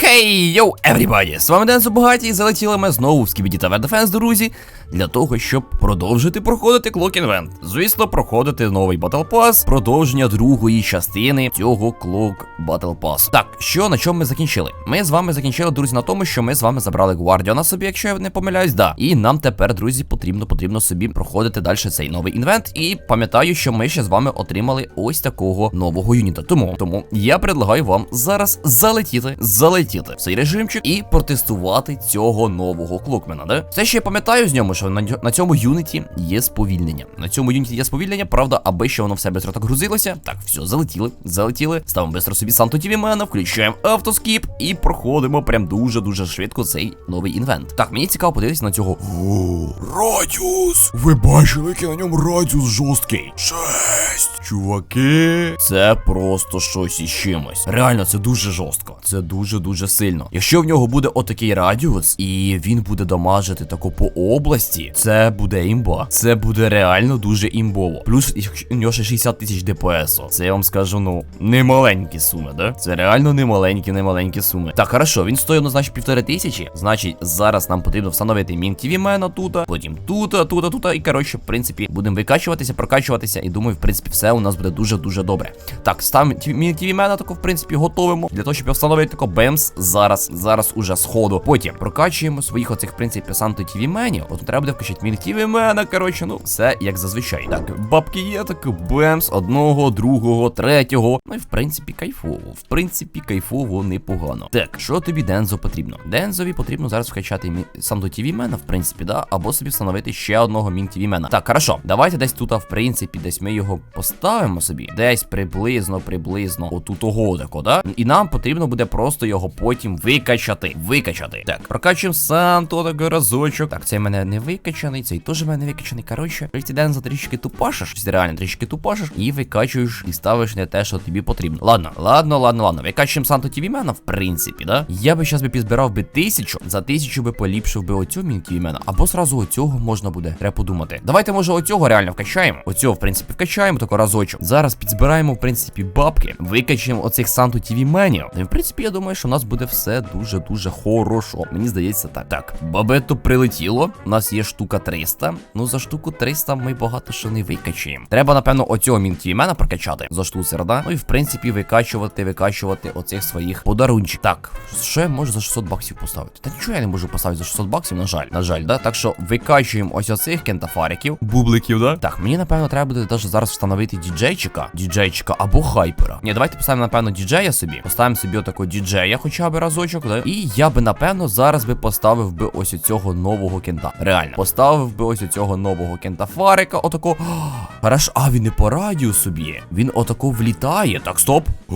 Хей, йоу, everybody! З вами Денсу Бугаті, і залетіли ми знову в Скібіді Tower Defense, друзі, для того, щоб продовжити проходити Clock Invent. Звісно, проходити новий Battle Pass, продовження другої частини цього Clock Battle Pass. Так, що на чому ми закінчили? Ми з вами закінчили, друзі, на тому, що ми з вами забрали Гвардіона собі, якщо я не помиляюсь, да. І нам тепер, друзі, потрібно потрібно собі проходити далі цей новий інвент. І пам'ятаю, що ми ще з вами отримали ось такого нового юніта. Тому, тому я предлагаю вам зараз залетіти, залетіти в цей режимчик і протестувати цього нового клокмена. Да? Все ще пам'ятаю з ньому, що на, на цьому юніті є сповільнення. На цьому юніті є сповільнення, правда, аби ще воно все бистро так грузилося. Так, все, залетіли, залетіли. Ставимо бистро собі Санто Тівімена, включаємо автоскіп і проходимо прям дуже-дуже швидко цей новий інвент. Так, мені цікаво подивитися на цього. Радіус! Ви бачили, який на ньому радіус жорсткий? Шесть! Чуваки! Це просто щось із чимось. Реально, це дуже жорстко. Це дуже дуже сильно. Якщо в нього буде отакий радіус, і він буде дамажити тако по області, це буде імба. Це буде реально дуже імбово. Плюс у нього ще 60 тисяч ДПСу. Це я вам скажу, ну, немаленькі суми, да? Це реально немаленькі, немаленькі суми. Так, хорошо, він стоїть, ну, значить, півтори тисячі. Значить, зараз нам потрібно встановити мінтівімена тут, потім тут, тут, тут. І коротше, в принципі, будемо викачуватися, прокачуватися. І думаю, в принципі, все у нас буде дуже-дуже добре. Так, ставимо мінтівімена тако, в принципі, готовимо. Для того, щоб встановити тако бемс зараз, зараз уже сходу. Потім прокачуємо своїх оцих, в принципі, санто тівіменів. От треба буде включити мінтівімена, коротше, ну, все як зазвичай. Так, бабки є, так, бемс, одного, другого, третього. Ну і в принципі, кайфово. В принципі, кайфово, непогано. Так, що тобі Дензо потрібно? Дензові потрібно зараз вкачати мі- Санто Тівімена, в принципі, да, або собі встановити ще одного Мін Тівімена. Так, хорошо, давайте десь тут, в принципі, десь ми його поставимо собі. Десь приблизно, приблизно, отут ого тако, да? І нам потрібно буде просто його потім викачати. Викачати. Так, прокачуємо Санто такий разочок. Так, цей мене не викачаний, цей теж мене не викачаний. Коротше, ти Дензо трішки тупашиш, реально трішки тупашиш, і викачуєш і ставиш не те, що тобі потрібно. Ладно, ладно, ладно, ладно. Викачуємо Санто Тівімена, в принципі, да? Я би зараз би підзбирав би тисячу, за тисячу би поліпшив би оцю мінтівімена, або зразу оцього можна буде. Треба подумати. Давайте, може, оцього реально вкачаємо. Оцього, в принципі, вкачаємо тако разочок. Зараз підзбираємо, в принципі, бабки, викачаємо оцих Санто Тівіменів. Ну, і в принципі, я думаю, що у нас буде все дуже-дуже хорошо. Мені здається, так. Так, бабето прилетіло. У нас є штука 300. Ну, за штуку 300 ми багато що не викачаємо. Треба, напевно, оцього мінтівімена прокачати за штуцер, да? Ну і в принципі викачувати, викачувати оцих своїх подарунчиків. Так, що я можу за 600 баксів поставити? Та нічого я не можу поставити за 600 баксів, на жаль. На жаль, да? Так що викачуємо ось оцих кентафариків, бубликів, да? Так, мені напевно треба буде даже зараз встановити діджейчика, діджейчика або хайпера. Ні, давайте поставимо, напевно, діджея собі. Поставимо собі отакого діджея хоча б разочок, да? І я би, напевно, зараз би поставив би ось оцього нового кента. Реально. Поставив би ось оцього нового кентафарика, отако. Хорошо, а він не по радіусу б'є. Він отако влітає. Так, стоп.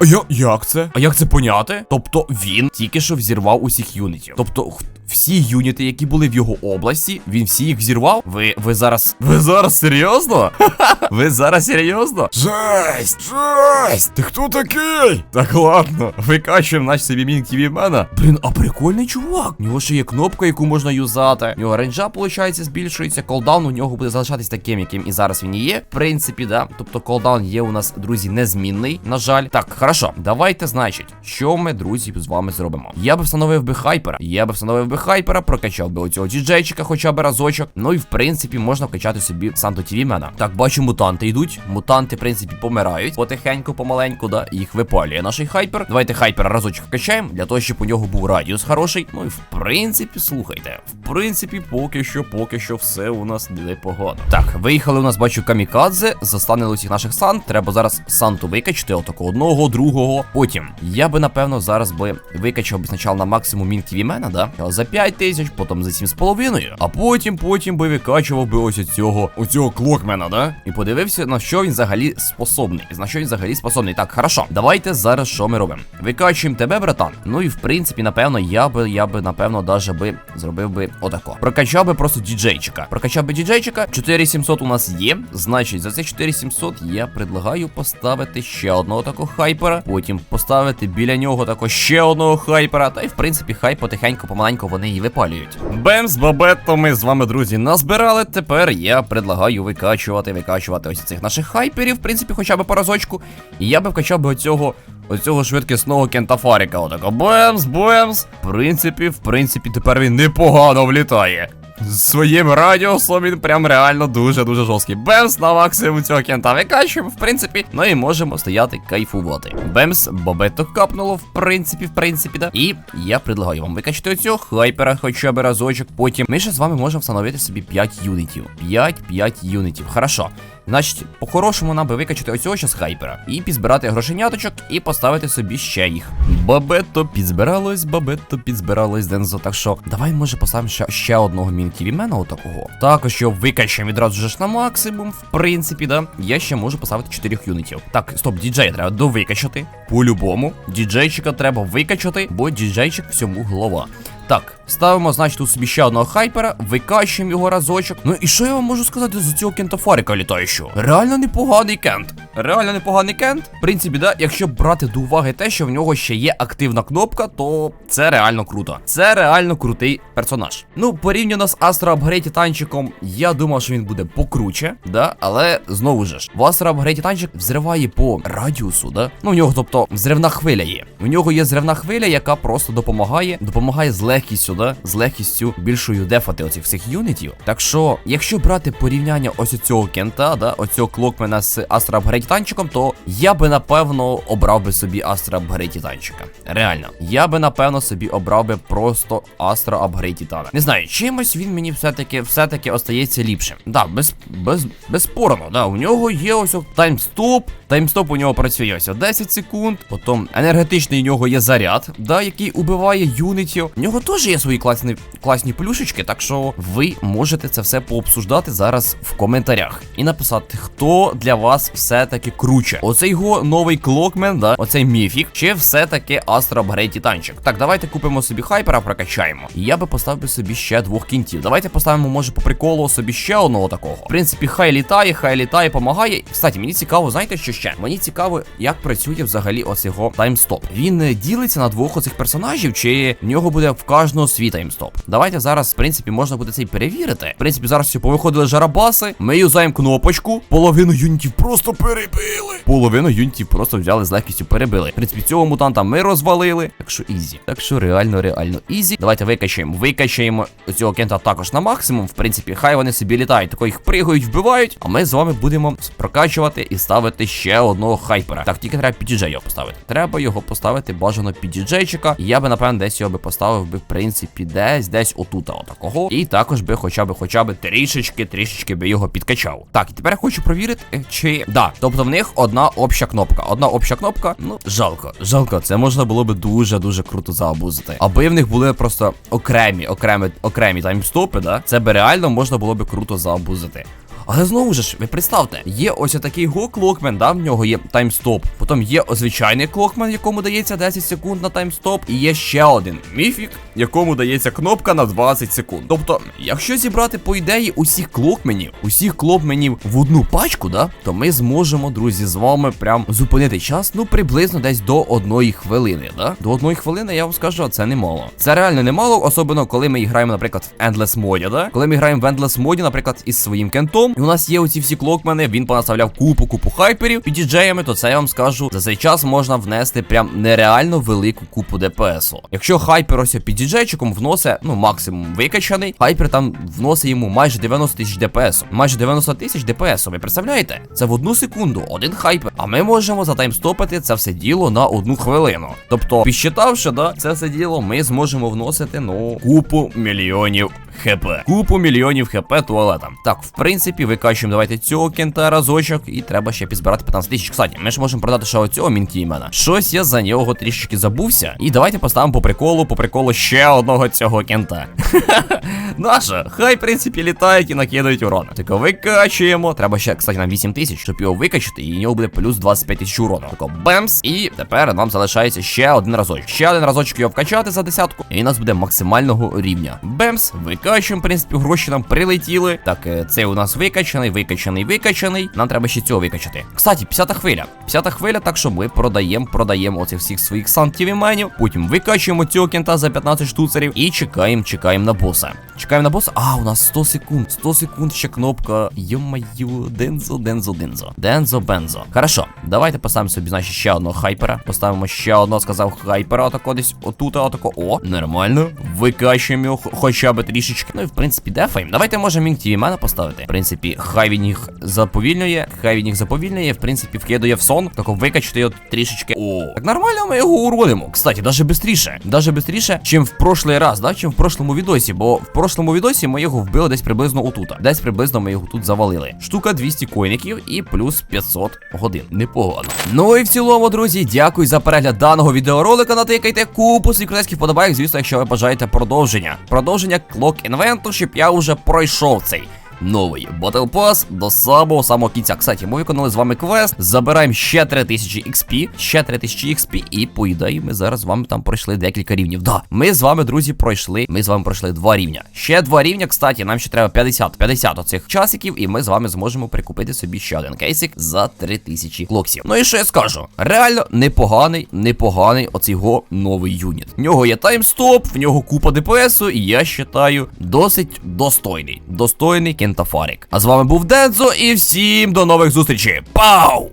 А я, як це? А як це поняти? Тобто він тільки що взірвав усіх юнітів. Тобто х- всі юніти, які були в його області, він всі їх взірвав. Ви ви зараз. Ви зараз серйозно? Ви зараз серйозно? Жесть! Жесть! Ти хто такий? Так ладно, викачуємо наш собі мінк мена. Блін, а прикольний чувак. У нього ще є кнопка, яку можна юзати. У нього рейнджа, виходить, збільшується. Колдаун у нього буде залишатись таким, яким і зараз він і є. В принципі, да. Тобто колдаун є у нас, друзі, незмінний. На жаль. Так, хорошо. Давайте, значить, що ми, друзі, з вами зробимо. Я би встановив би хайпера. Я би встановив би хайпера, прокачав би оцього діджейчика хоча б разочок. Ну і в принципі можна вкачати собі Санто Тівімена. Так, бачу, мутанти йдуть. Мутанти, в принципі, помирають. Потихеньку, помаленьку, да. Їх випалює наш хайпер. Давайте хайпера разочок вкачаємо, для того, щоб у нього був радіус хороший. Ну і в принципі, слухайте. В принципі, поки що, поки що, все у нас непогано. Так, виїхали у нас, бачу, камікадзе, застанили усіх наших сан. Треба зараз санту викачати, отако одного, другого. Потім я би, напевно, зараз би викачав би спочатку на максимум мінки Вімена, да? За 5 тисяч, потім за 7,5. А потім, потім би викачував би ось цього, оцього клокмена, да? І подивився, на що він взагалі способний. На що він взагалі способний. Так, хорошо. Давайте зараз що ми робимо? Викачуємо тебе, братан. Ну і в принципі, напевно, я би, я би, напевно, даже би зробив би отако. Прокачав би просто діджейчика. Прокачав би діджейчика. 4700 у нас є. Значить, за це 4700 я предлагаю поставити ще одного такого хайпера. Потім поставити біля нього також ще одного хайпера. Та й в принципі, хай потихеньку, помаленьку вони і випалюють. Бемс, бабетто, ми з вами, друзі, назбирали. Тепер я предлагаю викачувати, викачувати ось цих наших хайперів, в принципі, хоча б по разочку. І я би вкачав би оцього оцього швидкісного кентафаріка. Отако бемс, бемс. В принципі, в принципі, тепер він непогано влітає. Своїм радіусом він прям реально дуже-дуже жорсткий. Бемс на максимум цього кента викачуємо, в принципі, ну і можемо стояти кайфувати. Бемс, бобеток капнуло, в принципі, в принципі, да. І я предлагаю вам викачати оцього хайпера хоча б разочок. Потім ми ще з вами можемо встановити собі 5 юнітів. 5-5 юнітів. Хорошо. Значить, по-хорошому нам би викачати оцього щас хайпера. І підзбирати грошеняточок і поставити собі ще їх. Бабетто підзбиралось, бабетто підзбиралось, Дензо. Так що давай, може, поставимо ще, ще одного мінківімена отакого. Також його викачаємо відразу ж на максимум, в принципі, да. Я ще можу поставити 4 юнітів. Так, стоп, діджея треба довикачати. По-любому. Діджейчика треба викачати, бо діджейчик всьому голова. Так, ставимо, значить, тут собі ще одного хайпера, викачуємо його разочок. Ну і що я вам можу сказати за цього кентафарика літаючого? Реально непоганий кент. Реально непоганий кент. В принципі, да, якщо брати до уваги те, що в нього ще є активна кнопка, то це реально круто. Це реально крутий персонаж. Ну, порівняно з Астро Апгрейд Титанчиком, я думав, що він буде покруче, да, але знову ж, в Астро Апгрейд Титанчик взриває по радіусу, да. Ну, в нього, тобто, взривна хвиля є. У нього є взривна хвиля, яка просто допомагає, допомагає з легкістю, да, з легкістю більшою дефати оцих всіх юнітів. Так що, якщо брати порівняння ось цього кента, да, оцього клокмена з Апгрейд Титанчиком, то я би напевно обрав би собі Апгрейд Титанчика. Реально, я би напевно собі обрав би просто Астро Апгрейд. Не знаю, чимось він мені все-таки все-таки остається ліпшим. Да, без, без, безспорно, да, у нього є ось таймстоп. Таймстоп у нього працює ось 10 секунд. Потім енергетичний у нього є заряд, да, який убиває юнітів. У нього теж є свої класні, класні плюшечки, так що ви можете це все пообсуждати зараз в коментарях і написати, хто для вас все-таки круче. Оцей його новий клокмен, да, оцей міфік, чи все-таки Астро Апгрейд Титанчик. Так, давайте купимо собі хайпера, прокачаємо. І я би поставив собі ще двох кінтів. Давайте поставимо, може, по приколу собі ще одного такого. В принципі, хай літає, хай літає, помагає. Кстати, мені цікаво, знаєте, що ще? Мені цікаво, як працює взагалі ось його таймстоп. Він е, ділиться на двох оцих персонажів, чи в нього буде в кожного свій таймстоп. Давайте зараз, в принципі, можна буде це і перевірити. В принципі, зараз всі повиходили жарабаси. Ми юзаємо кнопочку. Половину юнітів просто перебили. Половину юнітів просто взяли з легкістю перебили. В принципі, цього мутанта ми розвалили. Так що ізі. Так що реально, реально ізі. Давайте викачаємо. Викачаємо цього кента також на максимум. В принципі, хай вони собі літають, тако їх пригають, вбивають. А ми з вами будемо прокачувати і ставити ще одного хайпера. Так, тільки треба підіджей його поставити. Треба його поставити бажано під діджейчика. Я би, напевно, десь його би поставив би, принципі, десь, десь отута, отакого. І також би хоча б, хоча б трішечки, трішечки би його підкачав. Так, і тепер я хочу провірити, е, чи. Да, тобто в них одна обща кнопка. Одна обща кнопка. Ну, жалко. Жалко, це можна було би дуже-дуже круто заабузити. Аби в них були просто окремі, окремі, окремі таймстопи, да? Це би реально можна було би круто заабузити. Але знову ж, ви представте, є ось такий го клокмен, да, в нього є таймстоп. Потім є звичайний клокмен, якому дається 10 секунд на таймстоп. І є ще один міфік, якому дається кнопка на 20 секунд. Тобто, якщо зібрати по ідеї усіх клокменів, усіх клокменів в одну пачку, да, то ми зможемо, друзі, з вами прям зупинити час, ну приблизно десь до одної хвилини. Да? До одної хвилини я вам скажу, це немало. Це реально немало, особливо коли ми граємо, наприклад, в Endless моді, да? Коли ми граємо в Endless моді, наприклад, із своїм кентом, і у нас є оці всі клокмени, він понаставляв купу купу хайперів під діджеями, то це я вам скажу, за цей час можна внести прям нереально велику купу ДПСу. Якщо хайпер ось під діджейчиком вносить, ну максимум викачаний, хайпер там вносить йому майже 90 тисяч ДПСу. Майже 90 тисяч ДПСу. Ви представляєте? Це в одну секунду, один хайпер. А ми можемо затаймстопити це все діло на одну хвилину. Тобто, підсчитавши, да, це все діло, ми зможемо вносити ну купу мільйонів ХП. Купу мільйонів ХП туалетам. Так, в принципі, викачуємо давайте цього кента разочок, і треба ще підзбирати 15 тисяч. Кстати, ми ж можемо продати ще оцього мінкімена. Щось я за нього трішечки забувся. І давайте поставимо по приколу, по приколу ще одного цього кента. Наша, хай, в принципі, літають і накидають урон. Тако викачуємо. Треба ще, кстати, нам 8 тисяч, щоб його викачати, і в нього буде плюс 25 тисяч урону. Тако бемс. І тепер нам залишається ще один разочок. Ще один разочок його вкачати за десятку. І у нас буде максимального рівня. Бемс, викачуємо. Викачуємо. В принципі, гроші нам прилетіли. Так, е, це у нас викачаний, викачаний, викачаний. Нам треба ще цього викачати. Кстати, 50 хвиля. 50 хвиля, так що ми продаємо, продаємо оцих всіх своїх сантівіменів. Потім викачуємо цього кента за 15 штуцерів і чекаємо, чекаємо на боса. Чекаємо на боса. А, у нас 100 секунд. 100 секунд ще кнопка. Йо-маю, дензо, дензо, дензо. Дензо, бензо. Хорошо, давайте поставимо собі, значить, ще одного хайпера. Поставимо ще одного, сказав хайпера, отако десь отут, отако. О, нормально. Викачуємо його хо- хоча б трішечки. Ну і в принципі, дефаємо. Давайте можемо Мінк TV мене поставити. В принципі, хай він їх заповільнює, хай він їх заповільнює, в принципі, вкидує в сон. Тако викачати його трішечки. О, так нормально ми його уродимо. Кстати, даже бистріше. Даже бистріше, чим в прошлий раз, да? Чим в прошлому відосі. Бо в прошлому відосі ми його вбили десь приблизно отут. Десь приблизно ми його тут завалили. Штука 200 койників і плюс 500 годин. Непогано. Ну і в цілому, друзі, дякую за перегляд даного відеоролика. Натикайте купу свій вподобайок, звісно, якщо ви бажаєте продовження. Продовження клок інвенту, щоб я вже пройшов цей. Новий Battle Pass до самого самого кінця. Кстати, ми виконали з вами квест. Забираємо ще 3000 XP, ще 3000 XP, і по ідеї ми зараз з вами там пройшли декілька рівнів. Да, ми з вами, друзі, пройшли. Ми з вами пройшли два рівня. Ще два рівня, кстати, нам ще треба 50 50 оцих часиків, і ми з вами зможемо прикупити собі ще один кейсик за 3000 клоксів. Ну і що я скажу? Реально непоганий, непоганий оцей новий юніт. В нього є таймстоп, в нього купа ДПСу, і я вважаю, досить достойний. Достойний кентафарик. А з вами був Дензо, і всім до нових зустрічей. Пау!